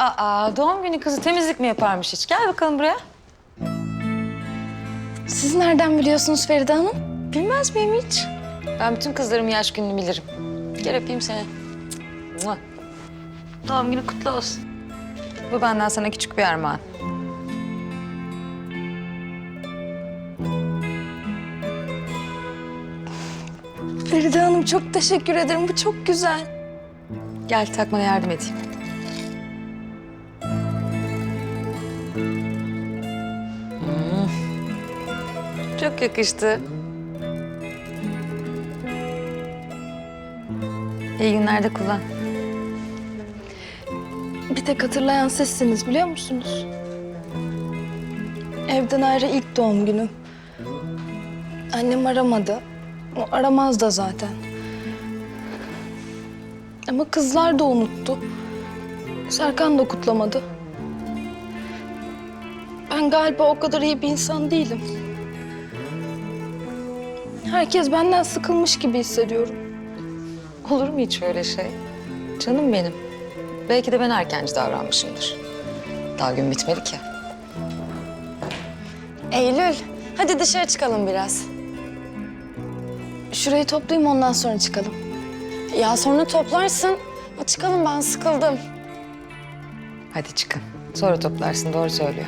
Aa, doğum günü kızı temizlik mi yaparmış hiç? Gel bakalım buraya. Siz nereden biliyorsunuz Feride Hanım? Bilmez miyim hiç? Ben bütün kızlarımın yaş gününü bilirim. Gel öpeyim seni. Mua. Doğum günü kutlu olsun. Bu benden sana küçük bir armağan. Feride Hanım çok teşekkür ederim. Bu çok güzel. Gel takmana yardım edeyim. Çok yakıştı. İyi günlerde kullan. Bir tek hatırlayan sizsiniz biliyor musunuz? Evden ayrı ilk doğum günüm. Annem aramadı. O aramaz da zaten. Ama kızlar da unuttu. Serkan da kutlamadı. Ben galiba o kadar iyi bir insan değilim. Herkes benden sıkılmış gibi hissediyorum. Olur mu hiç öyle şey? Canım benim. Belki de ben erkenci davranmışımdır. Daha gün bitmedi ki. Eylül, hadi dışarı çıkalım biraz. Şurayı toplayayım ondan sonra çıkalım. Ya sonra toplarsın. Ya çıkalım ben sıkıldım. Hadi çıkın. Sonra toplarsın doğru söylüyor.